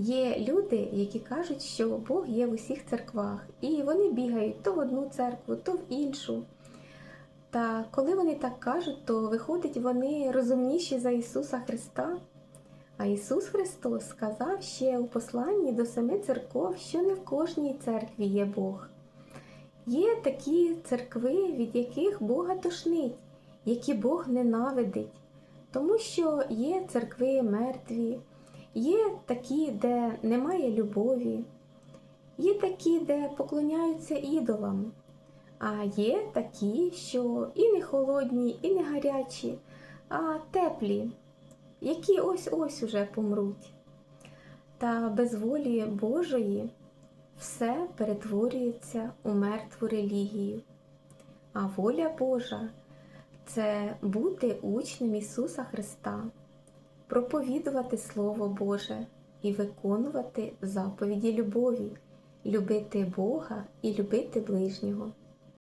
Є люди, які кажуть, що Бог є в усіх церквах, і вони бігають то в одну церкву, то в іншу. Та коли вони так кажуть, то виходить, вони розумніші за Ісуса Христа. А Ісус Христос сказав ще у посланні до семи церков, що не в кожній церкві є Бог. Є такі церкви, від яких Бога тошнить, які Бог ненавидить, тому що є церкви мертві, є такі, де немає любові, є такі, де поклоняються ідолам, а є такі, що і не холодні, і не гарячі, а теплі, які ось-ось уже помруть. Та без волі Божої все перетворюється у мертву релігію. А воля Божа це бути учнем Ісуса Христа, проповідувати Слово Боже і виконувати заповіді любові, любити Бога і любити ближнього.